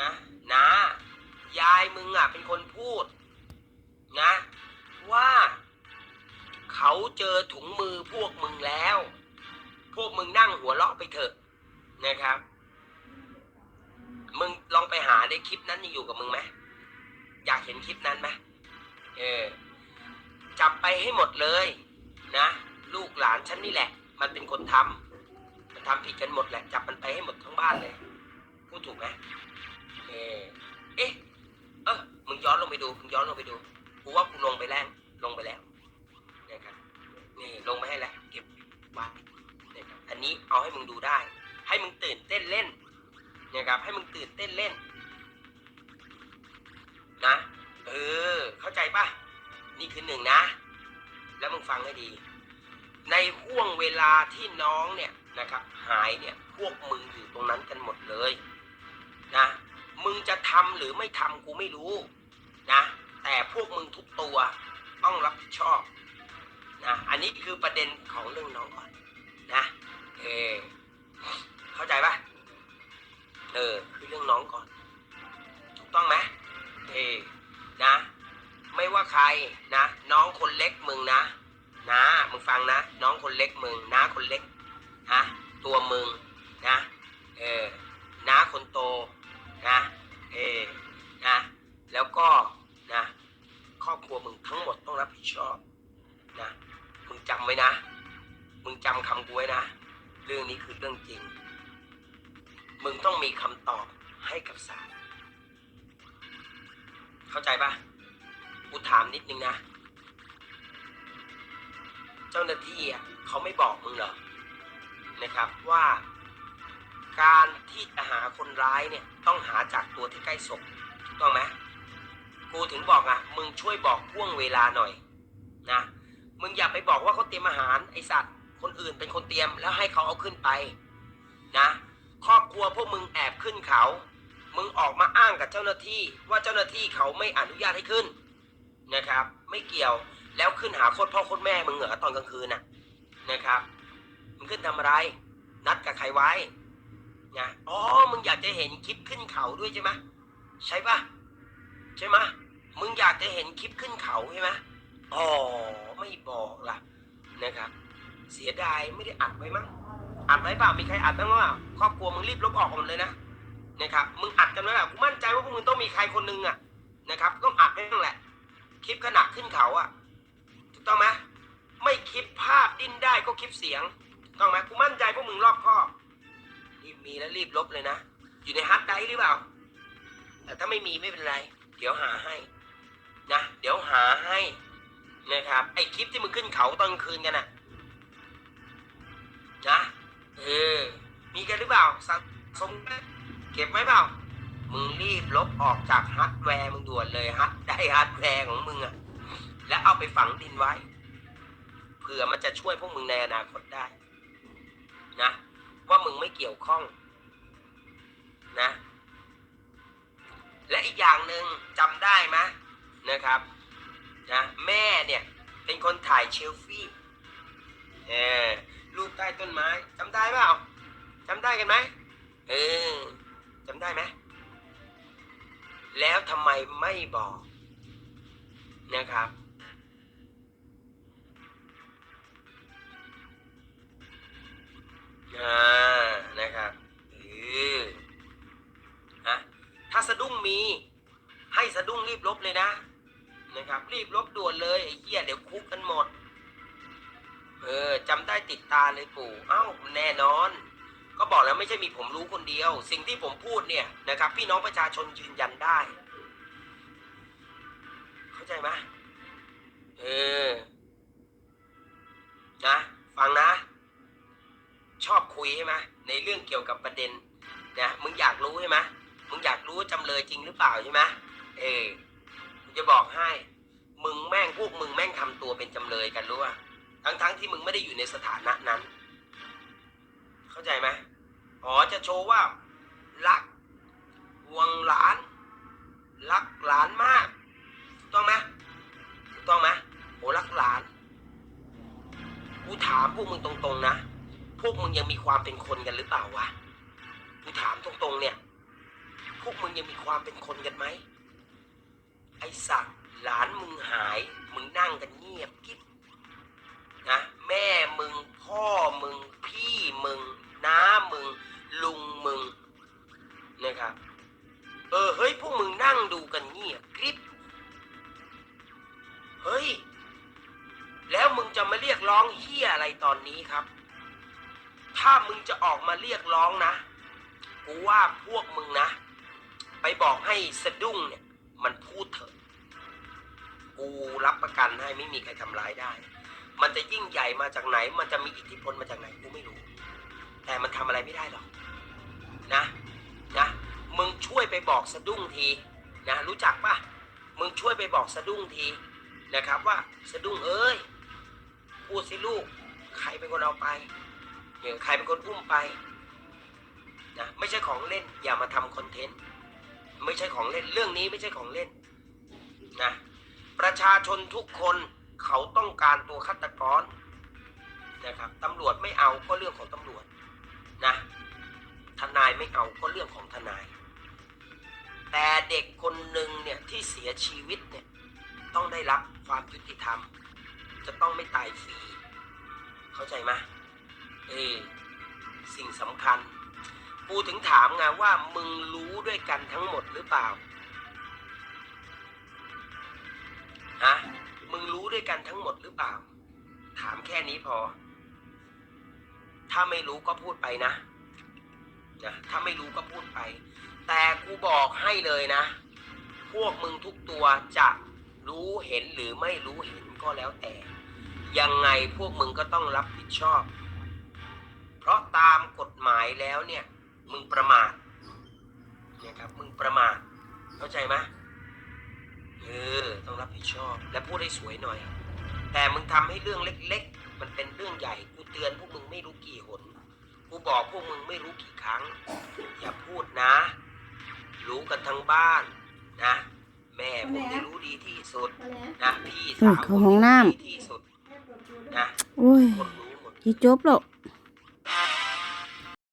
นะนะ ยายมึงอะเป็นคนพูด นะ ว่า เขาเจอถุงมือพวกมึงแล้ว พวกมึงนั่งหัวเราะไปเถอะนะครับ มึงลองไปหาได้คลิปนั้นยังอยู่กับมึงไหมอยากเห็นคลิปนั้นไหมเออจับไปให้หมดเลยนะ ลูกหลานฉันนี่แหละ มันเป็นคนทำมันทำผิดกันหมดแหละ จับมันไปให้หมดทั้งบ้านเลยพูดถูกไหม เออเอ๊ะ เออมึงย้อนลงไปดู มึงย้อนลงไปดู กูว่ากูลงไปแล้ว ลงไปแล้วนะครับ นี่ลงไปให้แล้ว เก็บไว้นะครับอันนี้เอาให้มึงดูได้ ให้มึงตื่นเต้นเล่นนะครับ ให้มึงตื่นเต้นเล่น นะ เออ เข้าใจปะนี่คือหนึ่งนะ แล้วมึงฟังให้ดี ในห่วงเวลาที่น้องเนี่ยนะครับ หายเนี่ย พวกมึงอยู่ตรงนั้นกันหมดเลย นะ มึงจะทำหรือไม่ทำกูไม่รู้นะ แต่พวกมึงทุกตัวต้องรับผิดชอบนะอันนี้คือประเด็นของเรื่องน้องก่อนนะเออเข้าใจปะเออคือเรื่องน้องก่อน ถูกต้องไหมเออนะ ไม่ว่าใครนะ น้องคนเล็กมึงนะนะมึงฟังนะ น้องคนเล็กมึงน้าคนเล็กฮะตัวมึงนะเออน้าคนโต นะเอนะแล้วก็นะครอบครัวมึงทั้งหมดต้องรับผิดชอบนะมึงจำไว้นะ มึงจำคำกูไว้นะ เรื่องนี้คือเรื่องจริง มึงต้องมีคำตอบให้กับศาลเข้าใจปะกูถามนิดนึงนะ เจ้าหน้าที่เขาไม่บอกมึงเหรอนะครับว่า การที่จะหาคนร้ายเนี่ยต้องหาจากตัวที่ใกล้ศพถูกต้องไหมกูถึงบอกอะ มึงช่วยบอกพ่วงเวลาหน่อยนะ มึงอย่าไปบอกว่าเขาเตรียมอาหารไอสัตว์ คนอื่นเป็นคนเตรียมแล้วให้เขาเอาขึ้นไปนะครอบครัวพวกมึงแอบขึ้นเขา มึงออกมาอ้างกับเจ้าหน้าที่ว่าเจ้าหน้าที่เขาไม่อนุญาตให้ขึ้นนะครับ ไม่เกี่ยวแล้วขึ้นหาโคตรพ่อโคตรแม่มึงเหรอตอนกลางคืนน่ะนะครับ มึงขึ้นทำอะไร นัดกับใครไว้ นะอ๋อมึงอยากจะเห็นคลิปขึ้นเขาด้วยใช่ไหมใช่ปะใช่ไหมมึงอยากจะเห็นคลิปขึ้นเขาใช่ไหมอ๋อไม่บอกล่ะนะครับ เสียดายไม่ได้อัดไว้มั้งอัดไว้เปล่ามีใครอัดบ้างเปล่าครอบครัวมึงรีบลบออกหมดเลยนะนะครับมึงอัดกันไว้แบบกูมั่นใจว่าพวกมึงต้องมีใครคนหนึงอะนะครับต้องอัดไว้นั่นแหละ คลิปขณะขึ้นเขาอะถูกต้องไหมไม่คลิปภาพดิ้นได้ก็คลิปเสียงถูกต้องไหมกูมั่นใจพวกมึงรอบคอบ รีบมีแล้วรีบลบเลยนะ อยู่ในฮาร์ดไดร์หรือเปล่า แต่ถ้าไม่มีไม่เป็นไร เดี๋ยวหาให้นะ เดี๋ยวหาให้นะครับ ไอคลิปที่มึงขึ้นเขาตอนคืนกันอะนะเออ มีกันหรือเปล่าสะสมไหมเก็บไว้เปล่า มึงรีบลบออกจากฮาร์ดแวร์มึงด่วนเลยฮะได้ฮาร์ดแวร์ของมึงอะแล้วเอาไปฝังดินไว้ เผื่อมันจะช่วยพวกมึงในอนาคตได้ นะ ว่ามึงไม่เกี่ยวข้องนะ และอีกอย่างหนึ่งจำได้ไหมนะครับนะแม่เนี่ยเป็นคนถ่ายเชลฟี่เออรูปใต้ต้นไม้จำได้เปล่าจำได้กันไหมเออจำได้ไหมแล้วทำไมไม่บอกนะครับ อ่านะครับเออฮะถ้าสะดุ้งมี ให้สะดุ้งรีบลบเลยนะนะครับ รีบลบด่วนเลยไอ้เหี้ยเดี๋ยวคุกกันหมด เออจำได้ติดตาเลยปู่เอ้าแน่นอน ก็บอกแล้วไม่ใช่มีผมรู้คนเดียว สิ่งที่ผมพูดเนี่ยนะครับ พี่น้องประชาชนยืนยันได้ เข้าใจไหมเออนะ ฟังนะ ชอบคุยใช่ไหมในเรื่องเกี่ยวกับประเด็นนะมึงอยากรู้ใช่ไหมมึงอยากรู้จำเลยจริงหรือเปล่าใช่ไหมเออจะบอกให้ มึงแม่งพวกมึงแม่งทำตัวเป็นจำเลยกันรู้ป่ะทั้งทั้งๆที่มึงไม่ได้อยู่ในสถานะนั้น เข้าใจไหมอ๋อจะโชว์ว่า รักห่วงหลาน รักหลานมากถูกต้องไหมถูกต้องไหมโหรักหลานกูถามพวกมึงตรงๆนะ พวกมึงยังมีความเป็นคนกันหรือเปล่าวะ กูถามตรงๆเนี่ย พวกมึงยังมีความเป็นคนกันไหม ไอ้สักหลานมึงหาย มึงนั่งกันเงียบกิ๊บนะ แม่มึง พ่อมึง พี่มึง น้ามึง ลุงมึง นะครับ เออ เฮ้ย พวกมึงนั่งดูกันเงียบกริบเฮ้ย แล้วมึงจะมาเรียกร้องเฮียอะไรตอนนี้ครับ ถ้ามึงจะออกมาเรียกร้องนะ กูว่าพวกมึงนะ ไปบอกให้สะดุ้งเนี่ย มันพูดเถอะ กูรับประกันให้ไม่มีใครทำร้ายได้ มันจะยิ่งใหญ่มาจากไหน มันจะมีอิทธิพลมาจากไหนกูไม่รู้ แต่มันทำอะไรไม่ได้หรอก นะ นะ มึงช่วยไปบอกสะดุ้งที นะ รู้จักปะมึงช่วยไปบอกสะดุ้งทีนะครับว่าสะดุ้งเอ้ยพูดสิลูก ใครเป็นคนเอาไป เนี่ยใครเป็นคนอุ้มไปนะไม่ใช่ของเล่น อย่ามาทำคอนเทนต์ ไม่ใช่ของเล่น เรื่องนี้ไม่ใช่ของเล่นนะประชาชนทุกคนเขาต้องการตัวฆาตกรนะครับตำรวจไม่เอาก็เรื่องของตำรวจนะทนายไม่เอาก็เรื่องของทนาย แต่เด็กคนหนึ่งเนี่ยที่เสียชีวิตเนี่ยต้องได้รับความยุติธรรม จะต้องไม่ตายฟรีเข้าใจไหม เออสิ่งสำคัญ ปูถึงถามไงว่ามึงรู้ด้วยกันทั้งหมดหรือเปล่าฮะมึงรู้ด้วยกันทั้งหมดหรือเปล่า ถามแค่นี้พอ ถ้าไม่รู้ก็พูดไปนะนะถ้าไม่รู้ก็พูดไป แต่กูบอกให้เลยนะ พวกมึงทุกตัวจะรู้เห็นหรือไม่รู้เห็นก็แล้วแต่ ยังไงพวกมึงก็ต้องรับผิดชอบ เพราะตามกฎหมายแล้วเนี่ย มึงประมาทเนี่ยครับ มึงประมาทเข้าใจไหมเออต้องรับผิดชอบ และพูดให้สวยหน่อย แต่มึงทำให้เรื่องเล็ก ๆ มันเป็นเรื่องใหญ่กูเตือนพวกมึงไม่รู้กี่หนกูบอกพวกมึงไม่รู้กี่ครั้ง อย่าพูดนะ รู้กันทั้งบ้านนะ แม่ผมที่รู้ดีที่สุดนะพี่เออสาวเข้าห้องน้ำดีที่สุดนะโอ้ยคนรู้หมดที่จบแล้ว